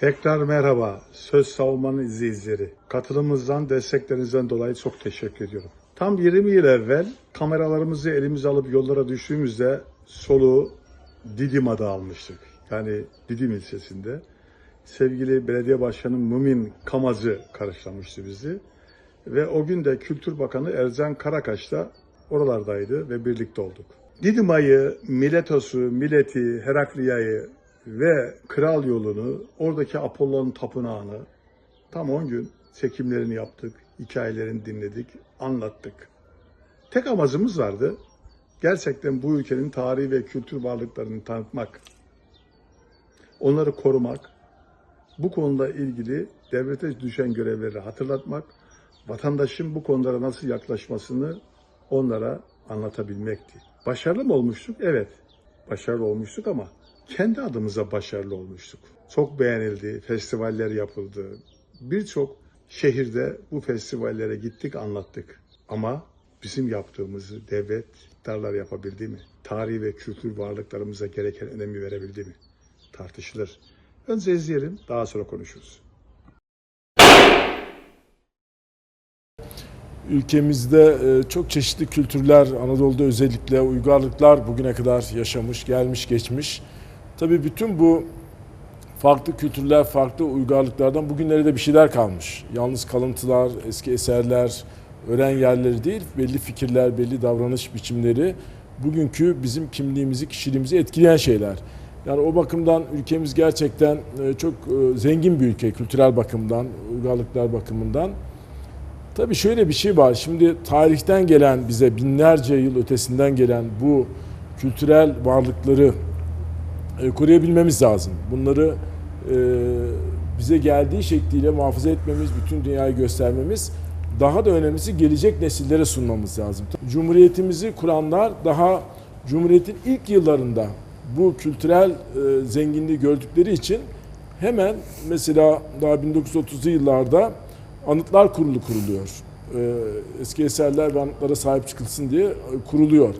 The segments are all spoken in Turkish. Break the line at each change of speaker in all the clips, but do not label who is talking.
Tekrar merhaba. Söz savunmanın izleyicileri. Katılımınızdan, desteklerinizden dolayı çok teşekkür ediyorum. Tam 20 yıl evvel kameralarımızı elimize alıp yollara düştüğümüzde soluğu Didima'da almıştık. Yani Didim ilçesinde. Sevgili belediye başkanı Mumin Kamazı karşılamıştı bizi. Ve o gün de Kültür Bakanı Ercan Karakaş da oralardaydı ve birlikte olduk. Didima'yı, Miletos'u, Millet'i, Herakliya'yı ve Kral Yolu'nu, oradaki Apollon Tapınağı'nı tam 10 gün çekimlerini yaptık, hikayelerini dinledik, anlattık. Tek amacımız vardı. Gerçekten bu ülkenin tarihi ve kültür varlıklarını tanıtmak. Onları korumak, bu konuda ilgili devlete düşen görevleri hatırlatmak, vatandaşın bu konulara nasıl yaklaşmasını onlara anlatabilmekti. Başarılı mı olmuştuk? Evet, başarılı olmuştuk ama kendi adımıza başarılı olmuştuk. Çok beğenildi, festivaller yapıldı. Birçok şehirde bu festivallere gittik, anlattık. Ama bizim yaptığımızı devlet iktidarlar yapabildi mi? Tarihi ve kültür varlıklarımıza gereken önemi verebildi mi? Tartışılır. Önce izleyelim, daha sonra konuşuruz.
Ülkemizde e, çok çeşitli kültürler, Anadolu'da özellikle uygarlıklar bugüne kadar yaşamış, gelmiş, geçmiş. Tabii bütün bu farklı kültürler, farklı uygarlıklardan bugünlere de bir şeyler kalmış. Yalnız kalıntılar, eski eserler, öğren yerleri değil, belli fikirler, belli davranış biçimleri bugünkü bizim kimliğimizi, kişiliğimizi etkileyen şeyler. Yani o bakımdan ülkemiz gerçekten e, çok e, zengin bir ülke kültürel bakımdan, uygarlıklar bakımından. Tabii şöyle bir şey var. Şimdi tarihten gelen bize binlerce yıl ötesinden gelen bu kültürel varlıkları koruyabilmemiz lazım. Bunları e, bize geldiği şekliyle muhafaza etmemiz, bütün dünyayı göstermemiz, daha da önemlisi gelecek nesillere sunmamız lazım. Cumhuriyetimizi kuranlar daha Cumhuriyet'in ilk yıllarında bu kültürel e, zenginliği gördükleri için hemen mesela daha 1930'lu yıllarda Anıtlar Kurulu kuruluyor. Eski eserler ve anıtlara sahip çıkılsın diye e, kuruluyor.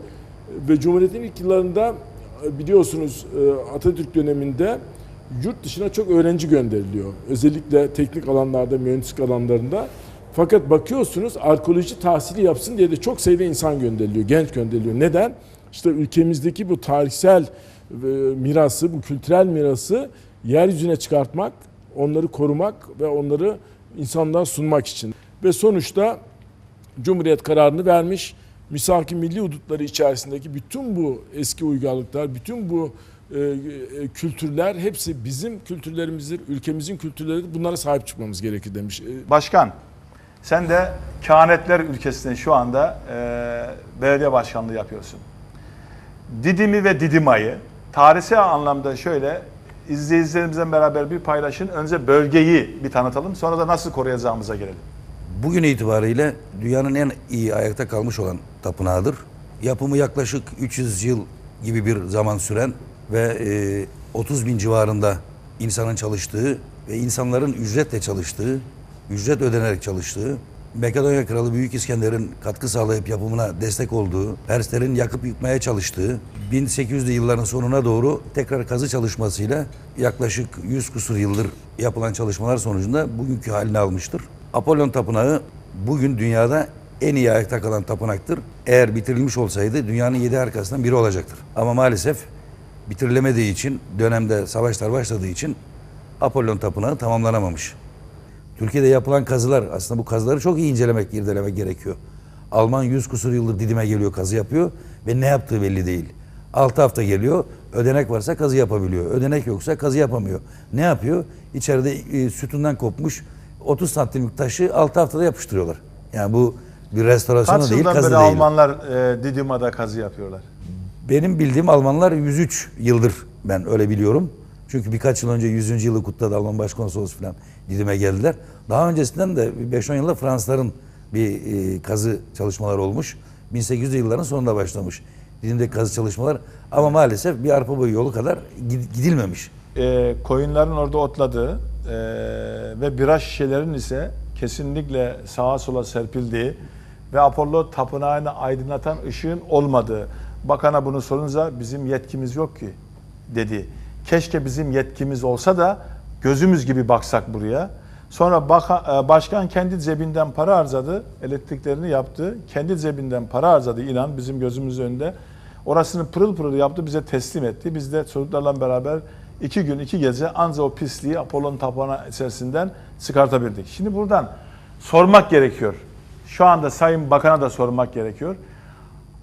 Ve Cumhuriyet'in ilk yıllarında e, biliyorsunuz e, Atatürk döneminde yurt dışına çok öğrenci gönderiliyor. Özellikle teknik alanlarda, mühendislik alanlarında. Fakat bakıyorsunuz arkeoloji tahsili yapsın diye de çok sayıda insan gönderiliyor, genç gönderiliyor. Neden? İşte ülkemizdeki bu tarihsel e, mirası, bu kültürel mirası yeryüzüne çıkartmak, onları korumak ve onları insanlığa sunmak için. Ve sonuçta Cumhuriyet kararını vermiş. Misaki milli hudutları içerisindeki bütün bu eski uygarlıklar, bütün bu e, e, kültürler hepsi bizim kültürlerimizdir, ülkemizin kültürleridir. Bunlara sahip çıkmamız gerekir demiş. E,
Başkan, sen de kehanetler ülkesinde şu anda e, belediye başkanlığı yapıyorsun. Didim'i ve Didima'yı tarihsel anlamda şöyle izleyicilerimizle beraber bir paylaşın. Önce bölgeyi bir tanıtalım sonra da nasıl koruyacağımıza gelelim.
Bugün itibariyle dünyanın en iyi ayakta kalmış olan tapınağıdır. Yapımı yaklaşık 300 yıl gibi bir zaman süren ve e, 30 bin civarında insanın çalıştığı ve insanların ücretle çalıştığı, ücret ödenerek çalıştığı, Makedonya Kralı Büyük İskender'in katkı sağlayıp yapımına destek olduğu, Perslerin yakıp yıkmaya çalıştığı, 1800'lü yılların sonuna doğru tekrar kazı çalışmasıyla yaklaşık 100 kusur yıldır yapılan çalışmalar sonucunda bugünkü halini almıştır. Apollon Tapınağı bugün dünyada en iyi ayakta kalan tapınaktır. Eğer bitirilmiş olsaydı dünyanın yedi harikasından biri olacaktır. Ama maalesef bitirilemediği için, dönemde savaşlar başladığı için Apollon Tapınağı tamamlanamamış. Türkiye'de yapılan kazılar, aslında bu kazıları çok iyi incelemek, irdelemek gerekiyor. Alman 100 kusur yıldır Didim'e geliyor, kazı yapıyor ve ne yaptığı belli değil. 6 hafta geliyor, ödenek varsa kazı yapabiliyor. Ödenek yoksa kazı yapamıyor. Ne yapıyor? İçeride e, sütundan kopmuş 30 santimlik taşı 6 haftada yapıştırıyorlar. Yani bu bir restorasyon
Kaç
değil, kazı
beri
değil.
Almanlar e, Didima'da kazı yapıyorlar?
Benim bildiğim Almanlar 103 yıldır ben öyle biliyorum. Çünkü birkaç yıl önce 100. yılı kutladı Alman Başkonsolosu falan Didim'e geldiler. Daha öncesinden de 5-10 yılda Fransızların bir e, kazı çalışmaları olmuş. 1800'lü yılların sonunda başlamış. Didim'deki kazı çalışmalar ama maalesef bir arpa boyu yolu kadar gid- gidilmemiş.
e, koyunların orada otladığı e, ve bira şişelerin ise kesinlikle sağa sola serpildiği ve Apollo tapınağını aydınlatan ışığın olmadığı. Bakana bunu sorunca bizim yetkimiz yok ki dedi. Keşke bizim yetkimiz olsa da gözümüz gibi baksak buraya. Sonra baka- e, başkan kendi cebinden para harcadı, elektriklerini yaptı. Kendi cebinden para harcadı inan bizim gözümüz önünde. Orasını pırıl pırıl yaptı, bize teslim etti. Biz de çocuklarla beraber iki gün, iki gece anca o pisliği Apollon tapınağı içerisinden çıkartabildik. Şimdi buradan sormak gerekiyor. Şu anda Sayın Bakan'a da sormak gerekiyor.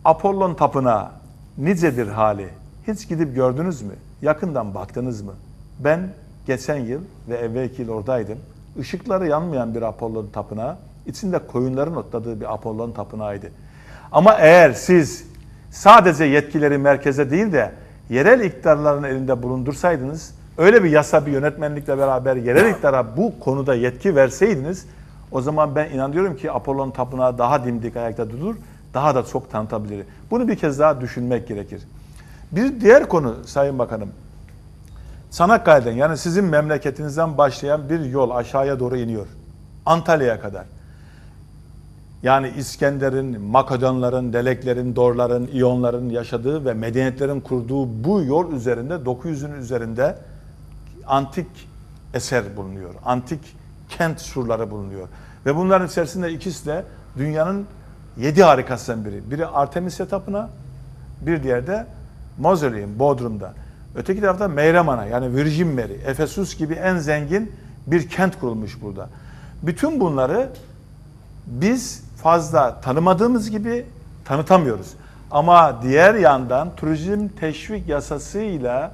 Apollon tapınağı nicedir hali? Hiç gidip gördünüz mü? Yakından baktınız mı? Ben geçen yıl ve evvelki yıl oradaydım. Işıkları yanmayan bir Apollon tapınağı, içinde koyunların otladığı bir Apollon tapınağıydı. Ama eğer siz sadece yetkileri merkeze değil de yerel iktidarların elinde bulundursaydınız, öyle bir yasa bir yönetmenlikle beraber yerel iktidara bu konuda yetki verseydiniz, o zaman ben inanıyorum ki Apollon tapınağı daha dimdik ayakta durur, daha da çok tanıtabilir. Bunu bir kez daha düşünmek gerekir. Bir diğer konu Sayın Bakanım, Çanakkale'den yani sizin memleketinizden başlayan bir yol aşağıya doğru iniyor. Antalya'ya kadar. Yani İskender'in, Makedonların, Deleklerin, Dorların, İyonların yaşadığı ve medeniyetlerin kurduğu bu yol üzerinde 900'ün üzerinde antik eser bulunuyor. Antik kent surları bulunuyor. Ve bunların içerisinde ikisi de dünyanın yedi harikasından biri. Biri Artemisya Tapınağı, bir diğer de Mausoleum Bodrum'da. Öteki tarafta Meyramana yani Virgin Mary, Efesus gibi en zengin bir kent kurulmuş burada. Bütün bunları biz fazla tanımadığımız gibi tanıtamıyoruz. Ama diğer yandan turizm teşvik yasasıyla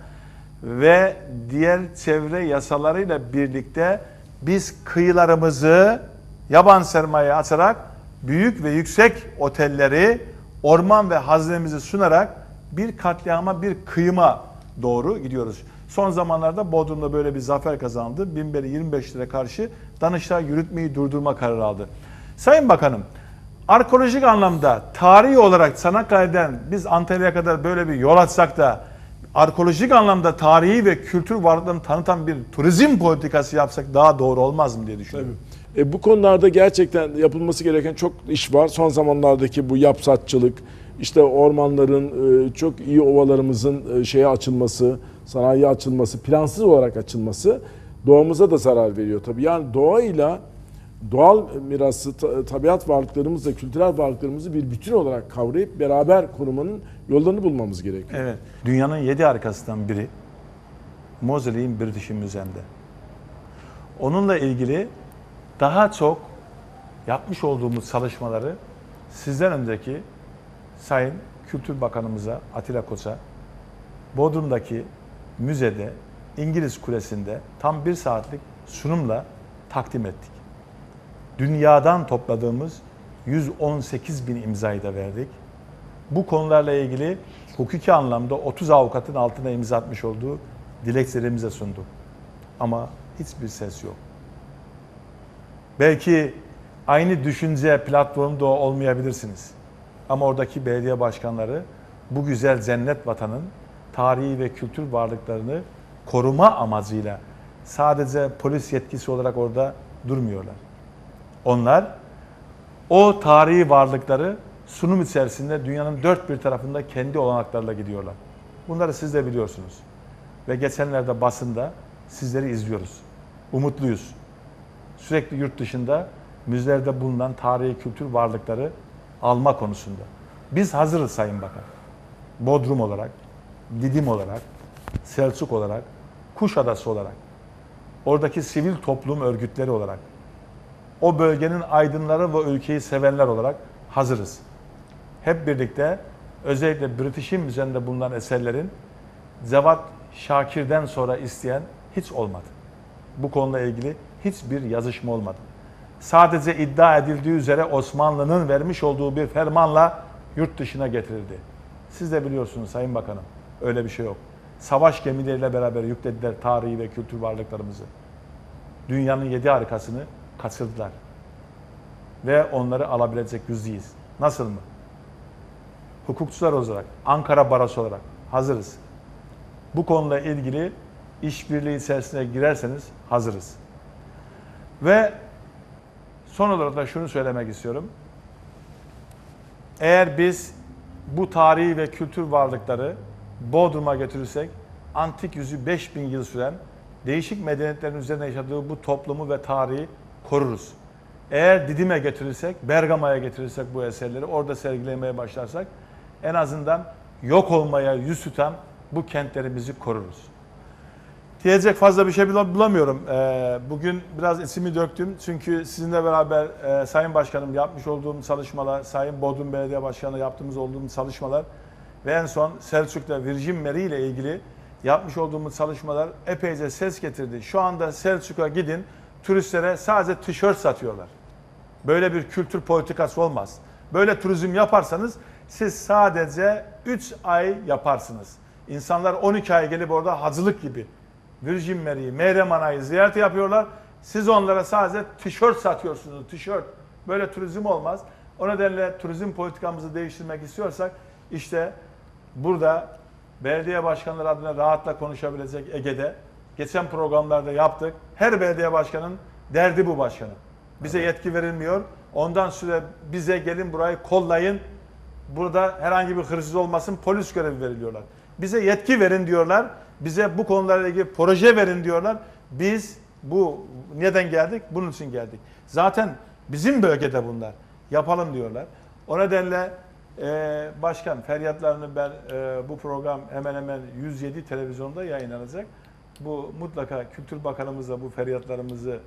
ve diğer çevre yasalarıyla birlikte biz kıyılarımızı yaban sermaye açarak büyük ve yüksek otelleri orman ve hazinemizi sunarak bir katliama, bir kıyıma doğru gidiyoruz. Son zamanlarda Bodrum'da böyle bir zafer kazandı. Binberi 25 lira karşı Danıştay yürütmeyi durdurma kararı aldı. Sayın Bakanım, arkeolojik anlamda tarihi olarak Çanakkale'den biz Antalya'ya kadar böyle bir yol açsak da arkeolojik anlamda tarihi ve kültür varlıklarını tanıtan bir turizm politikası yapsak daha doğru olmaz mı diye düşünüyorum.
E, bu konularda gerçekten yapılması gereken çok iş var. Son zamanlardaki bu yapsatçılık, işte ormanların, e, çok iyi ovalarımızın e, şeye açılması, sanayiye açılması, plansız olarak açılması doğamıza da zarar veriyor tabii. Yani doğayla doğal mirası, ta- tabiat varlıklarımızla kültürel varlıklarımızı bir bütün olarak kavrayıp beraber korumanın yollarını bulmamız gerekiyor.
Evet. Dünyanın yedi harikasından biri Mausoleum British Museum'de. Onunla ilgili daha çok yapmış olduğumuz çalışmaları sizden önceki Sayın Kültür Bakanımıza Atilla Koç'a Bodrum'daki müzede İngiliz Kulesi'nde tam bir saatlik sunumla takdim ettik. Dünyadan topladığımız 118 bin imzayı da verdik. Bu konularla ilgili hukuki anlamda 30 avukatın altına imza atmış olduğu dilekçelerimize sunduk. Ama hiçbir ses yok. Belki aynı düşünce platformda olmayabilirsiniz. Ama oradaki belediye başkanları bu güzel cennet vatanın tarihi ve kültür varlıklarını koruma amacıyla sadece polis yetkisi olarak orada durmuyorlar. Onlar o tarihi varlıkları sunum içerisinde dünyanın dört bir tarafında kendi olanaklarla gidiyorlar. Bunları siz de biliyorsunuz. Ve geçenlerde basında sizleri izliyoruz. Umutluyuz. Sürekli yurt dışında müzelerde bulunan tarihi kültür varlıkları alma konusunda. Biz hazırız Sayın Bakan. Bodrum olarak, Didim olarak, Selçuk olarak, Kuşadası olarak, oradaki sivil toplum örgütleri olarak, o bölgenin aydınları ve ülkeyi sevenler olarak hazırız. Hep birlikte özellikle British'in üzerinde bulunan eserlerin Cevat Şakir'den sonra isteyen hiç olmadı. Bu konuyla ilgili hiçbir yazışma olmadı. Sadece iddia edildiği üzere Osmanlı'nın vermiş olduğu bir fermanla yurt dışına getirildi. Siz de biliyorsunuz Sayın Bakanım öyle bir şey yok. Savaş gemileriyle beraber yüklediler tarihi ve kültür varlıklarımızı. Dünyanın yedi harikasını kaçırdılar. Ve onları alabilecek yüzdeyiz. Nasıl mı? Hukukçular olarak, Ankara Barosu olarak hazırız. Bu konuyla ilgili işbirliği içerisine girerseniz hazırız. Ve son olarak da şunu söylemek istiyorum. Eğer biz bu tarihi ve kültür varlıkları Bodrum'a götürürsek antik yüzü 5000 yıl süren değişik medeniyetlerin üzerine yaşadığı bu toplumu ve tarihi koruruz. Eğer Didim'e getirirsek, Bergama'ya getirirsek bu eserleri, orada sergilemeye başlarsak en azından yok olmaya yüz tutan bu kentlerimizi koruruz. Diyecek fazla bir şey bula- bulamıyorum. Ee, Bugün biraz isimi döktüm. Çünkü sizinle beraber e, Sayın Başkanım yapmış olduğum çalışmalar, Sayın Bodrum Belediye Başkanı yaptığımız olduğumuz çalışmalar ve en son Selçuk'ta Virgin Mary ile ilgili yapmış olduğumuz çalışmalar epeyce ses getirdi. Şu anda Selçuk'a gidin, turistlere sadece tişört satıyorlar. Böyle bir kültür politikası olmaz. Böyle turizm yaparsanız siz sadece 3 ay yaparsınız. İnsanlar 12 ay gelip orada hacılık gibi Virgin Mary'i, Meryem Ana'yı ziyaret yapıyorlar. Siz onlara sadece tişört satıyorsunuz, tişört. Böyle turizm olmaz. O nedenle turizm politikamızı değiştirmek istiyorsak işte burada belediye başkanları adına rahatla konuşabilecek Ege'de geçen programlarda yaptık. Her belediye başkanın derdi bu başkanım. Bize yetki verilmiyor. Ondan sonra bize gelin burayı kollayın. Burada herhangi bir hırsız olmasın polis görevi veriliyorlar. Bize yetki verin diyorlar. Bize bu konularla ilgili proje verin diyorlar. Biz bu neden geldik? Bunun için geldik. Zaten bizim bölgede bunlar. Yapalım diyorlar. O nedenle e, başkan feryatlarını ben e, bu program hemen hemen 107 televizyonda yayınlanacak. Bu mutlaka Kültür Bakanımızla bu feryatlarımızı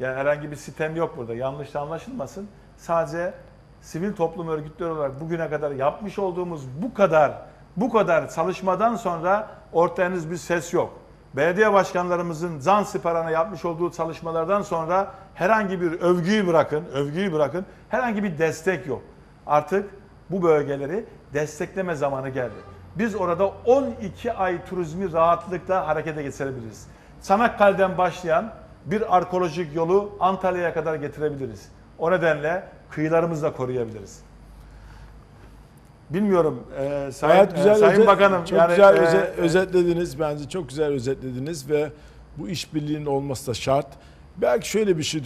yani herhangi bir sistem yok burada. Yanlış anlaşılmasın. Sadece sivil toplum örgütleri olarak bugüne kadar yapmış olduğumuz bu kadar bu kadar çalışmadan sonra ortaya henüz bir ses yok. Belediye başkanlarımızın Zanzibar'a yapmış olduğu çalışmalardan sonra herhangi bir övgüyü bırakın, övgüyü bırakın. Herhangi bir destek yok. Artık bu bölgeleri destekleme zamanı geldi. Biz orada 12 ay turizmi rahatlıkla harekete geçirebiliriz. Çanakkale'den başlayan bir arkeolojik yolu Antalya'ya kadar getirebiliriz. O nedenle kıyılarımızı da koruyabiliriz. Bilmiyorum e, Sayın,
Gayet güzel
e, Sayın
özet-
Bakanım.
çok
yani,
güzel
e,
öze-
e,
özetlediniz bence çok güzel özetlediniz ve bu işbirliğinin olması da şart. Belki şöyle bir şey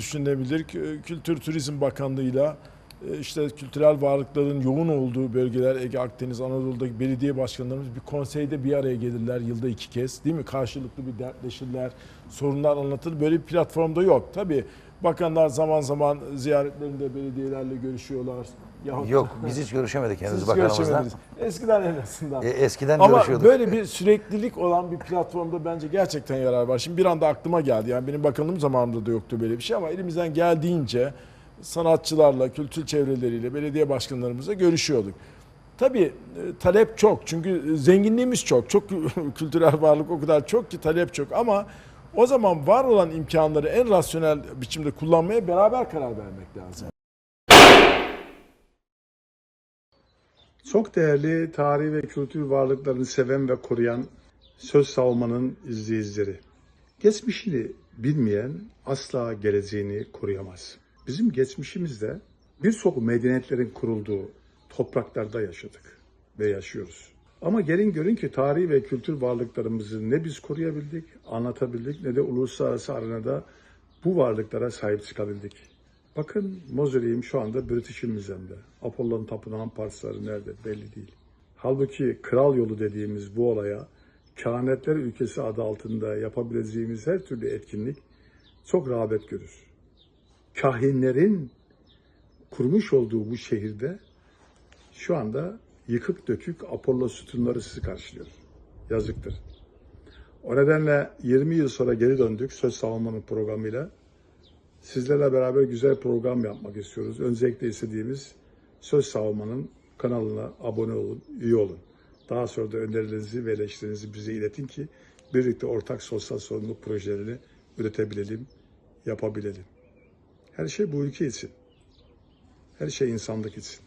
e, Kültür Turizm Bakanlığı'yla e, işte kültürel varlıkların yoğun olduğu bölgeler Ege, Akdeniz, Anadolu'daki belediye başkanlarımız bir konseyde bir araya gelirler yılda iki kez değil mi? Karşılıklı bir dertleşirler, sorunlar anlatılır. Böyle bir platformda yok. Tabii bakanlar zaman zaman ziyaretlerinde belediyelerle görüşüyorlar. Yahut-
Yok biz hiç görüşemedik henüz
Siz
bakanımızla.
Eskiden en azından.
E, eskiden
Ama
görüşüyorduk.
böyle bir süreklilik olan bir platformda bence gerçekten yarar var. Şimdi bir anda aklıma geldi. Yani benim bakanlığım zamanında da yoktu böyle bir şey ama elimizden geldiğince sanatçılarla, kültür çevreleriyle, belediye başkanlarımızla görüşüyorduk. Tabii e, talep çok. Çünkü e, zenginliğimiz çok. Çok kültürel varlık o kadar çok ki talep çok ama o zaman var olan imkanları en rasyonel biçimde kullanmaya beraber karar vermek lazım.
Çok değerli tarihi ve kültür varlıklarını seven ve koruyan söz savunmanın izleyicileri. Geçmişini bilmeyen asla geleceğini koruyamaz. Bizim geçmişimizde birçok medeniyetlerin kurulduğu topraklarda yaşadık ve yaşıyoruz. Ama gelin görün ki tarihi ve kültür varlıklarımızı ne biz koruyabildik, anlatabildik ne de uluslararası arenada bu varlıklara sahip çıkabildik. Bakın mauzoleum şu anda British Museum'da. Apollon Tapınağı'nın parçaları nerede belli değil. Halbuki kral yolu dediğimiz bu olaya kehanetler ülkesi adı altında yapabileceğimiz her türlü etkinlik çok rağbet görür. Kahinlerin kurmuş olduğu bu şehirde şu anda yıkık dökük Apollo sütunları sizi karşılıyor. Yazıktır. O nedenle 20 yıl sonra geri döndük söz savunmanın programıyla. Sizlerle beraber güzel program yapmak istiyoruz. Öncelikle istediğimiz Söz Savunma'nın kanalına abone olun, üye olun. Daha sonra da önerilerinizi ve eleştirilerinizi bize iletin ki birlikte ortak sosyal sorumluluk projelerini üretebilelim, yapabilelim. Her şey bu ülke için. Her şey insanlık için.